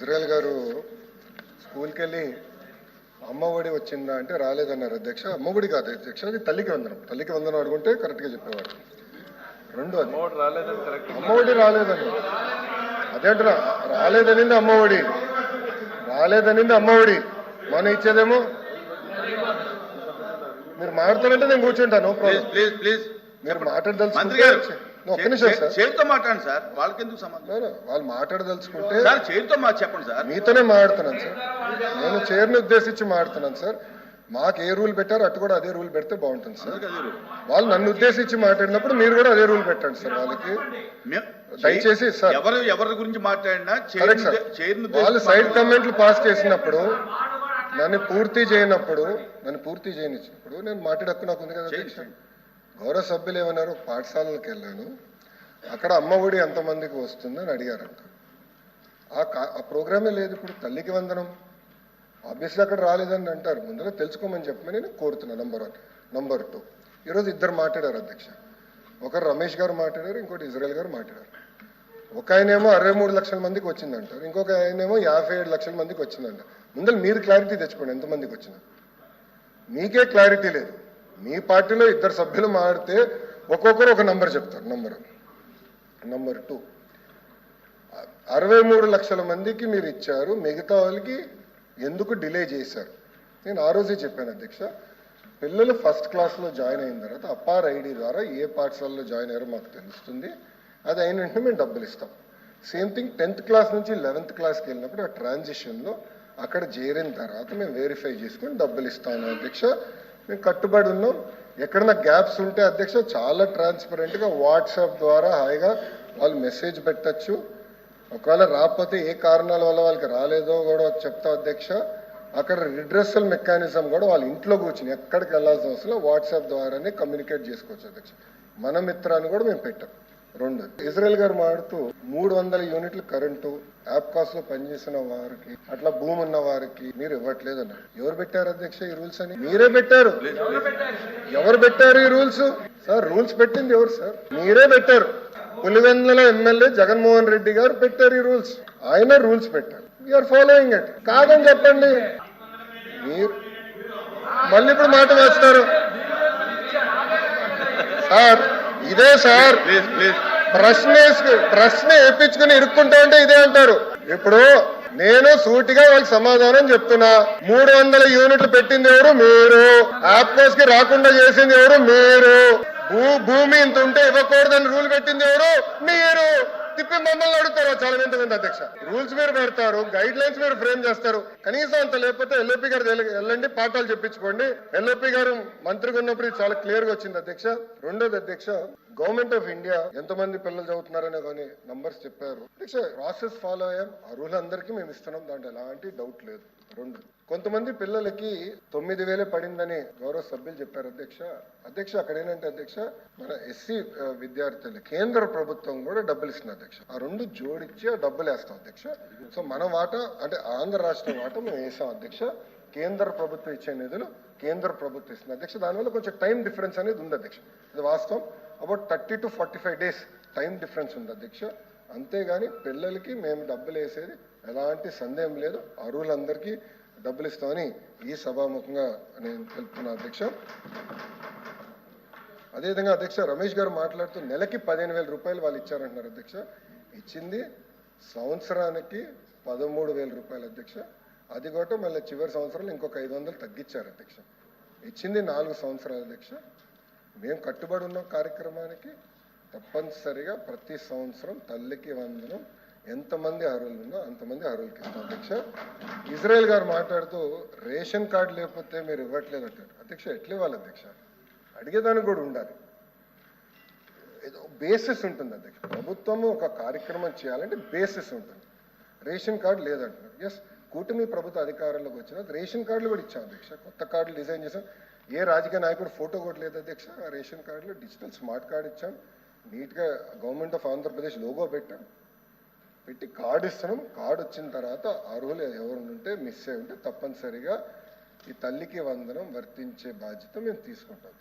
Israel గారు స్కూల్కి వెళ్ళి అమ్మ ఒడి వచ్చిందా అంటే రాలేదన్నారు. అధ్యక్ష అమ్మ ఒడి కాదు అధ్యక్ష అది తల్లికి వందనం. తల్లికి వందనం అడుగుంటే కరెక్ట్గా చెప్పేవాడు రెండు అది. రాలేదని అమ్మ ఒడి రాలేదని. అదేంటున్నా రాలేదనింది అమ్మ ఒడి. రాలేదనింది అమ్మ ఒడి. మనం ఇచ్చేదేమో? మీరు మాట్లాడారంటే నేను కూర్చుంటాను ప్లీజ్ ప్లీజ్ ప్లీజ్. మీరు మంత్రి సార్. చేతితో మాట్లాడండి సార్. వాళ్ళకి ఎందుకు వాళ్ళు మాట్లాడదలుచుకుంటే సార్ చేతితో మా చెప్పండి సార్. మీతోనే మాట్లాడుతున్నాను సార్. నేను చైర్ని ఉద్దేశించి మాట్లాడుతున్నాను సార్. మాకు ఏ రూల్ పెట్టారో అటు కూడా అదే రూల్ పెడితే బాగుంటుంది సార్. వాళ్ళు నన్ను ఉద్దేశించి మాట్లాడినప్పుడు మీరు కూడా అదే రూల్ పెట్టండి సార్ వాళ్ళకి. దయచేసి సార్. ఎవరు ఎవరి గురించి మాట్లాడినా వాళ్ళు సైడ్ కమెంట్లు పాస్ చేసినప్పుడు నన్ను పూర్తి చేయనప్పుడు నన్ను పూర్తి చేయనిచ్చినప్పుడు నేను మాట్లాడే హక్కు నాకు ఉంది కదా గౌరవ సభ్యులు ఏమన్నారు? పాఠశాలలకు వెళ్ళాను. అక్కడ అమ్మ ఒడి ఎంతమందికి వస్తుందని అడిగారంట. ఆ కా- ఆ ప్రోగ్రామే లేదు ఇప్పుడు తల్లికి వందనం. ఆబ్వియస్లీ అక్కడ రాలేదని అంటారు. ముందర తెలుసుకోమని చెప్పమని నేను కోరుతున్నాను నంబర్ వన్. Number two. ఈరోజు ఇద్దరు మాట్లాడారు అధ్యక్ష. ఒకరు రమేష్ గారు మాట్లాడారు ఇంకోటి ఇజ్రాయల్ గారు మాట్లాడారు. ఒక ఆయనేమో అరవై మూడు లక్షల మందికి వచ్చిందంటారు. ఇంకొక ఆయనేమో యాభై ఏడు లక్షల మందికి వచ్చిందంట. ముందర మీరు క్లారిటీ తెచ్చుకోండి ఎంతమందికి వచ్చింది మీకే క్లారిటీ లేదు. మీ పార్టీలో ఇద్దరు సభ్యులు మాడితే ఒక్కొక్కరు ఒక నంబర్ చెప్తారు నంబర్. Number two. అరవై మూడు లక్షల మందికి మీరు ఇచ్చారు మిగతా వాళ్ళకి ఎందుకు డిలే చేశారు? నేను ఆ రోజే చెప్పాను అధ్యక్ష పిల్లలు ఫస్ట్ క్లాస్లో జాయిన్ అయిన తర్వాత అప్పార్ ఐడి ద్వారా ఏ పాఠశాలలో జాయిన్ అయ్యారో మాకు తెలుస్తుంది. అది అయిన వెంటనే మేము డబ్బులు ఇస్తాం. సేమ్ థింగ్ టెన్త్ క్లాస్ నుంచి లెవెన్త్ క్లాస్కి వెళ్ళినప్పుడు ఆ ట్రాన్సిషన్లో అక్కడ చేరిన తర్వాత మేము వెరిఫై చేసుకొని డబ్బులు ఇస్తాము అధ్యక్ష. మేము కట్టుబడి ఉన్నాం ఎక్కడన్నా గ్యాప్స్ ఉంటే అధ్యక్ష చాలా ట్రాన్స్పరెంట్గా వాట్సాప్ ద్వారా హాయిగా వాళ్ళు మెసేజ్ పెట్టచ్చు. ఒకవేళ రాకపోతే ఏ కారణాల వల్ల వాళ్ళకి రాలేదో కూడా చెప్తా అధ్యక్ష. అక్కడ రిడ్రెస్సల్ మెకానిజం కూడా వాళ్ళ ఇంట్లో కూర్చుని ఎక్కడికి వెళ్ళాల్సిన అవసరం వాట్సాప్ ద్వారానే కమ్యూనికేట్ చేసుకోవచ్చు అధ్యక్ష. మన మిత్రాన్ని కూడా మేము పెట్టాం. రెండు. ఇజ్రాయెల్ గారు మాడుతూ మూడు వందల యూనిట్లు కరెంటు యాప్కాస్లో పనిచేసిన వారికి అట్లా భూమి ఉన్న వారికి మీరు ఇవ్వట్లేదు అన్నారు ఎవరు పెట్టారు అధ్యక్ష ఈ రూల్స్ అని? మీరే పెట్టారు. ఎవరు పెట్టారు ఈ రూల్స్? సార్ రూల్స్ పెట్టింది ఎవరు సార్? మీరే పెట్టారు. పులివెందుల ఎమ్మెల్యే జగన్మోహన్ రెడ్డి గారు పెట్టారు ఈ రూల్స్. ఆయన రూల్స్ పెట్టారు. యూఆర్ ఫాలోయింగ్ ఇట్ కాదని చెప్పండి. మీరు మళ్ళీ ఇప్పుడు మాట వేస్తారు సార్ ఇదే సార్. ప్రశ్న ప్రశ్న వేయించుకుని ఇరుక్కుంటా ఉంటే ఇదే అంటారు. ఇప్పుడు నేను సూటిగా వాళ్ళకి సమాధానం చెప్తున్నా. మూడు వందల యూనిట్లు పెట్టింది ఎవరు? మీరు. ఆప్కోస్కి రాకుండా చేసింది ఎవరు? మీరు. భూ భూమి ఇంత ఉంటే ఇవ్వకూడదని రూల్ పెట్టింది ఎవరు? మీరు. తిప్పి మమ్మల్ని అడుగుతారు. చాలా మంది అధ్యక్ష. రూల్స్ మీరు పెడతారు గైడ్ లైన్స్ మీరు ఫ్రేమ్ చేస్తారు. కనీసం అంత లేకపోతే ఎల్ఓపి గారు వెళ్ళండి పాఠాలు చెప్పించుకోండి. ఎల్ఓపి గారు మంత్రిగా ఉన్నప్పుడు చాలా క్లియర్గా వచ్చింది అధ్యక్ష. రెండోది అధ్యక్ష గవర్నమెంట్ ఆఫ్ ఇండియా ఎంతమంది పిల్లలు చదువుతున్నారనే కానీ నంబర్స్ చెప్పారు. ప్రాసెస్ ఫాలో అయ్యాం. అర్హులందరికీ మేము ఇస్తున్నాం. దాంట్లో ఎలాంటి డౌట్ లేదు. రెండు. కొంతమంది పిల్లలకి తొమ్మిది వేలే పడిందని గౌరవ సభ్యులు చెప్పారు. అధ్యక్ష అధ్యక్ష అక్కడ ఏంటంటే అధ్యక్ష మన ఎస్సీ విద్యార్థులు కేంద్ర ప్రభుత్వం కూడా డబ్బులు ఇస్తుంది అధ్యక్ష. ఆ రెండు జోడించి ఆ డబ్బులు వేస్తాం అధ్యక్ష. సో మన వాటా అంటే ఆంధ్ర రాష్ట్రం వాటా మేము వేసాం అధ్యక్ష. కేంద్ర ప్రభుత్వం ఇచ్చే నిధులు కేంద్ర ప్రభుత్వం ఇస్తుంది అధ్యక్ష. దానివల్ల కొంచెం టైం డిఫరెన్స్ అనేది ఉంది అధ్యక్ష. ఇది వాస్తవం. About thirty to forty five days time difference ఉంది అధ్యక్ష. అంతేగాని పిల్లలకి మేము డబ్బులు వేసేది ఎలాంటి సందేహం లేదు. అరువులందరికీ డబ్బులు ఇస్తామని ఈ సభాముఖంగా నేను తెలుపుతున్నా అధ్యక్ష. అదేవిధంగా అధ్యక్ష రమేష్ గారు మాట్లాడుతూ నెలకి పదిహేను వేల రూపాయలు వాళ్ళు ఇచ్చారంటున్నారు అధ్యక్ష. ఇచ్చింది సంవత్సరానికి పదమూడు వేల రూపాయలు అధ్యక్ష. అది కూడా మళ్ళీ చివరి సంవత్సరంలో ఇంకొక ఐదు వందలు తగ్గించారు అధ్యక్ష. ఇచ్చింది నాలుగు సంవత్సరాలు అధ్యక్ష. మేము కట్టుబడి ఉన్న కార్యక్రమానికి తప్పనిసరిగా ప్రతి సంవత్సరం తల్లికి వందనం. ఎంతమంది అర్హులు ఉన్నా అంతమంది అర్హులకి ఇస్తాం. అధ్యక్ష ఇజ్రాయెల్ గారు మాట్లాడుతూ రేషన్ కార్డు లేకపోతే మీరు ఇవ్వట్లేదు అంటారు. అధ్యక్ష ఎట్లా ఇవ్వాలి అధ్యక్ష? అడిగేదానికి కూడా ఉండాలి. ఏదో బేసిస్ ఉంటుంది అధ్యక్ష. ప్రభుత్వం ఒక కార్యక్రమం చేయాలంటే బేసిస్ ఉంటుంది. రేషన్ కార్డు లేదంటున్నారు. ఎస్ కూటమి ప్రభుత్వ అధికారంలోకి వచ్చిన రేషన్ కార్డులు కూడా ఇచ్చాం అధ్యక్ష. కొత్త కార్డులు డిజైన్ చేసాం ఏ రాజకీయ నాయకుడు ఫోటో కూడా లేదు అధ్యక్ష? రేషన్ కార్డులో డిజిటల్ స్మార్ట్ కార్డు ఇచ్చాం. నీట్గా గవర్నమెంట్ ఆఫ్ ఆంధ్రప్రదేశ్ లోగో పెట్టాం. పెట్టి కార్డు ఇస్తున్నాం. కార్డు వచ్చిన తర్వాత అర్హులు ఎవరు ఉంటే మిస్ అయి ఉంటే తప్పనిసరిగా ఈ తల్లికి వందనం వర్తించే బాధ్యత మేము తీసుకుంటాం.